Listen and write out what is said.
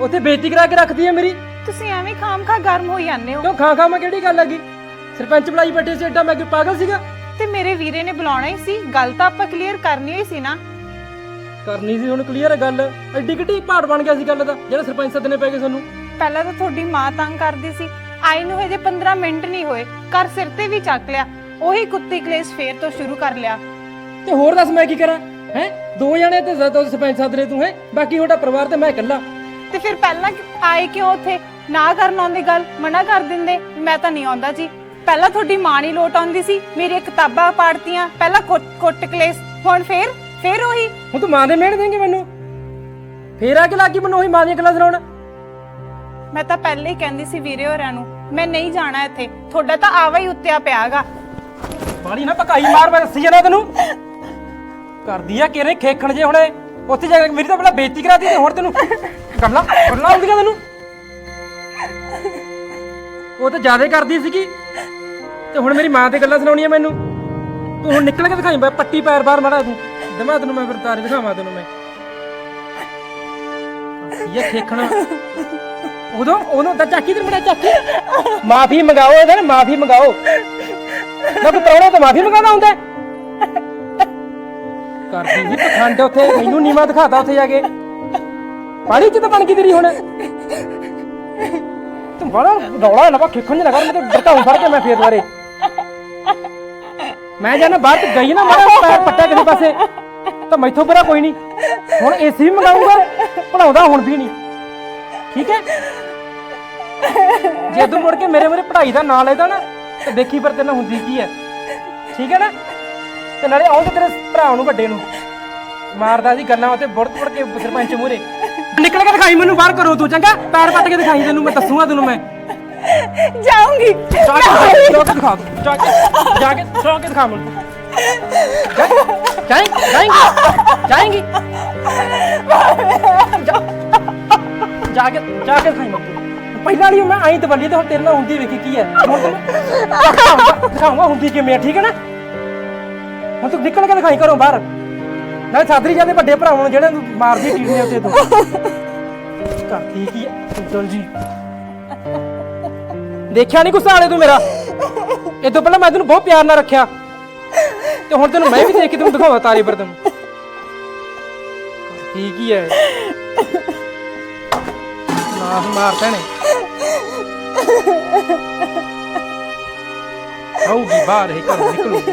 ਉੱਥੇ ਬੇਇੱਜ਼ਤੀ ਕਰਾ ਕੇ ਰੱਖਦੀ ਹੈ ਮੇਰੀ। ਤੁਸੀਂ ਐਵੇਂ ਖਾਮ ਖਾ ਗਰਮ ਹੋਈ ਜਾਂਦੇ ਹੋ। ਕਿਉਂ ਖਾਂ ਖਾਂ ਮੈਂ ਕਿਹੜੀ ਗੱਲ ਹੈਗੀ? ਸਰਪੰਚ ਬੁਲਾਈ ਬੈਠੇ ਸੀ ਏਡਾ ਮੈਂ ਕੋਈ ਪਾਗਲ ਸੀਗਾ? ਤੇ ਮੇਰੇ ਵੀਰੇ ਨੇ ਬੁਲਾਉਣਾ ਹੀ ਸੀ ਗੱਲ ਤਾਂ ਆਪਾਂ ਕਲੀਅਰ ਕਰਨੀ ਹੋਈ ਸੀ ਨਾ। ਕਰਨੀ ਸੀ ਹੁਣ ਕਲੀਅਰ ਗੱਲ। ਐਡੀ ਕਿੱਡੀ ਭਾੜ ਬਣ ਗਿਆ ਸੀ ਗੱਲ ਦਾ ਜਿਹੜਾ ਸਰਪੰਚ ਸੱਦਨੇ ਪੈ ਗਏ ਸਾਨੂੰ। ਪਹਿਲਾਂ ਤਾਂ ਤੁਹਾਡੀ ਮਾਂ ਤੰਗ ਕਰਦੀ ਸੀ। ਆਈ ਨੂੰ ਹਜੇ 15 ਮਿੰਟ ਨਹੀਂ ਹੋਏ ਘਰ ਸਿਰ ਤੇ ਵੀ ਚੱਕ ਲਿਆ। ਉਹੀ ਕੁੱਤੀ ਕਲੇਸ਼ ਫੇਰ ਤੋਂ ਸ਼ੁਰੂ ਕਰ ਲਿਆ। ਤੇ ਹੋਰ ਦੱਸ ਮੈਂ ਕੀ ਕਰਾਂ? ਹੈ? ਦੋ ਜਣੇ ਤੇ ਜ਼ਦੋਂ ਸਰਪੰਚ ਸੱਦ ਤੂੰ ਹੈ? ਬਾਕੀ ਤੁਹਾਡਾ ਪਰਿਵਾਰ ਤੇ ਮੈਂ ਇਕੱਲਾ। ਤੇ ਫਿਰ ਪਹਿਲਾਂ ਆਏ ਕਿਉਂ ਉੱਥੇ? ਨਾ ਕਰਨ ਆਉਂਦੀ ਗੱਲ ਮਨਾ ਕਰ ਦਿੰਦੇ। ਮੈਂ ਤਾਂ ਨਹੀਂ ਆਉਂਦਾ ਜੀ। ਪਹਿਲਾਂ ਤੁਹਾਡੀ ਮਾਂ ਨਹੀਂ ਲੋਟ ਆਉਂਦੀ ਸੀ ਮੇਰੀਆਂ ਕਿਤਾਬਾਂ ਪਾੜਤੀਆਂ ਪਹਿਲਾਂ ਕੁੱਟ- ਕਲੇਸ਼ ਹੁਣ ਫੇਰ ਫੇਰ ਉਹੀ। ਹੁਣ ਤੂੰ ਮਾਂ ਦੇ ਮਿਹਣ ਦੇਂਗੇ ਮੈਨੂੰ? ਫੇਰ ਆ ਕੇ ਲੱਗੀ ਮੈਨੂੰ ਉਹੀ ਮਾਂ ਦੀਆਂ ਗੱਲਾਂ ਸੁਣਾਉਣ? ਮੈਂ ਤਾਂ ਪਹਿਲੇ ਹੀ ਕਹਿੰਦੀ ਸੀ ਵੀਰੇ ਹੋਰਾਂ ਨੂੰ ਮੈਂ ਨਹੀਂ ਜਾਣਾ ਇੱਥੇ। ਤੁਹਾਡਾ ਤਾਂ ਆਵਾ ਹੀ ਉੱਤਿਆ ਪਿਆਗਾ। ਬਾਲੀ ਨਾ ਪਕਾਈ ਮਾਰ ਮੈਂ ਦੱਸੀ ਜਾਣਾ ਤੈਨੂੰ। ਕਰਦੀ ਆ ਕਿਰੇ ਖੇਖਣ ਜੇ ਹੁਣੇ। ਉੱਥੇ ਜਾ ਕੇ ਮੇਰੀ ਤਾਂ ਪਹਿਲਾਂ ਬੇਇੱਜ਼ਤੀ ਕਰਾਤੀ ਤੇ ਹੁਣ ਤੈਨੂੰ ਗੱਲਾਂ ਗੱਲਾਂ ਆਉਂਦੀਆਂ ਤੈਨੂੰ। ਉਹ ਤਾਂ ਜ਼ਿਆਦਾ ਕਰਦੀ ਸੀਗੀ। ਤੇ ਹੁਣ ਮੇਰੀ ਮਾਂ ਤੇ ਗੱਲਾਂ ਸੁਣਾਉਣੀਆਂ ਮੈਨੂੰ। ਤੂੰ ਹੁਣ ਨਿਕਲ ਕੇ ਦਿਖਾਈ ਬਈ ਪੱਟੀ ਪੈਰ ਬਾਹਰ ਮਾਰਾ ਤੂੰ। ਦਮਾ ਤੈਨੂੰ ਮੈਂ ਫਿਰ ਤਾਰੇ ਦਿਖਾਵਾਂ ਤੈਨੂੰ ਮੈਂ। ਇਹ ਖੇਖਣ? ਉਦੋਂ ਉਦੋਂ ਤਾਂ ਚਾਕੀ ਤੇ ਮੇਰਾ ਚਾਕੀ ਮਾਫੀ ਮੰਗਾਓ ਇਹਦਾ ਨਾ, ਮਾਫੀ ਮੰਗਾਓ। ਨਾ ਕੋਈ ਪ੍ਰਾਹੁਣਾ ਤਾਂ ਮਾਫੀ ਮੰਗਾਉਂਦਾ ਹੁੰਦਾ। ਹੈ? ਕਰਦੀ ਸੀ, ਪਖੰਡ ਉੱਥੇ, ਮੈਨੂੰ ਨੀਵਾ ਦਿਖਾਤਾ ਉੱਥੇ ਜਾ ਕੇ। ਪਾਣੀ ਚ ਬਣ ਗਈ ਤੇਰੀ ਹੁਣ। ਤੂੰ ਬੜਾ ਰੌਲਾ ਨਾ ਪਾ, ਖਿੱਖਣ ਨਾ ਕਰ, ਮੈਂ ਤੇ ਬਰਤਾਉਂ ਫੜ ਕੇ ਮੈਂ ਫੇਰ ਦੁਆਰੇ ਮੈਂ ਜਾਣਾ ਬਾਹਰ ਚ ਗਈ ਨਾ ਮੇਰਾ ਪੈਰ ਪੱਟਿਆ ਕਿਸੇ ਪਾਸੇ। ਤਾਂ ਮੈਥੋਂ ਬੁਰਾ ਕੋਈ ਨਹੀਂ। ਹੁਣ ਏਸੀ ਵੀ ਮੰਗਾਉਂਗਾ ਪੜਾਉਂਦਾ ਹੁਣ ਵੀ ਨਹੀਂ। ਠੀਕ ਹੈ? ਜੇ ਤੂੰ ਮੁੜ ਕੇ ਮੇਰੇ ਮੇਰੇ ਪੜ੍ਹਾਈ ਦਾ ਨਾਂ ਲੈਦਾ ਨਾ, ਤੇ ਦੇਖੀ ਪਰ ਤੈਨੂੰ ਹੁੰਦੀ ਕੀ ਹੈ। ਠੀਕ ਹੈ ਨਾ? ਤੇ ਨਾਲੇ ਆਉਂਦੇ ਤੇਰੇ ਭਰਾ ਨੂੰ ਵੱਡੇ ਨੂੰ। ਮਾਰਦਾ ਸੀ ਗੱਲਾਂ ਉੱਤੇ ਬੁੜ ਬੁੜ ਕੇ ਸਰਪੰਚ ਮੂਹਰੇ। ਨਿਕਲ ਕੇ ਦਿਖਾਈ ਮੈਨੂੰ ਬਾਹਰ ਕਰੋ ਤੂੰ ਚੰਗਾ? ਪੈਰ ਪੱਟ ਕੇ ਦਿਖਾਈ ਤੈਨੂੰ ਮੈਂ ਦੱਸੂਗਾ ਤੈਨੂੰ ਮੈਂ। ਜਾਊਂਗੀ। ਜਾ ਕੇ ਜਾ ਕੇ ਦਿਖਾ ਤੂੰ, ਜਾ ਕੇ ਜਾ ਕੇ ਜਾ ਕੇ ਦਿਖਾ ਮੈਨੂੰ। ਜਾਏਂ ਜਾਏਂਗੀ ਜਾਏਂਗੀ। ਜਾ- ਕੇ ਜਾ ਕੇ ਦਿਖਾਈ ਮੈਨੂੰ। ਪਹਿਲਾਂ ਵਾਲੀ ਮੈਂ ਆਈ ਤਬੱਲੀ ਤੇ ਹੁਣ ਤੇਰੇ ਨਾਲ ਹੁੰਦੀ ਵੇਖੀ ਕੀ ਹੈ। ਹੁਣ ਤੈਨੂੰ ਦਿਖਾਊਂਗਾ ਹੁੰਦੀ ਕਿਵੇਂ ਠੀਕ ਹੈ ਨਾ? ਹੁਣ ਤੂੰ ਨਿਕਲ ਕੇ ਦਿਖਾਈ ਘਰੋਂ ਬਾਹਰ। ਨਾਲੇ ਸਾਦਰੀ ਜਾਂਦੇ ਵੱਡੇ ਭਰਾਵਾਂ ਨੂੰ ਜਿਹੜੇ ਨੂੰ ਮਾਰਦੀ ਟੀੜੀਆਂ ਉੱਤੇ ਤੂੰ। ਕਰਤੀ ਕੀ ਚਲ ਜੀ? ਦੇਖਿਆ ਨਹੀਂ ਗੁੱਸਾ ਵਾਲੇ ਤੂੰ ਮੇਰਾ? ਇਹ ਤੋਂ ਪਹਿਲਾਂ ਮੈਂ ਤੈਨੂੰ ਬਹੁਤ ਪਿਆਰ ਨਾਲ ਰੱਖਿਆ। ਤੇ ਹੁਣ ਤੈਨੂੰ ਮੈਂ ਵੀ ਦੇਖ ਕੇ ਤੈਨੂੰ ਦਿਖਾਵਾਂ ਤਾਰੀ ਪਰ ਤੈਨੂੰ। ਠੀਕ ਹੀ ਹੈ ਮਾਰ ਮਾਰਦੇ ਨੇ ਆਉਗੀ ਬਾਹਰ ਹੀ ਘਰੋਂ ਨਿਕਲੂਗੀ।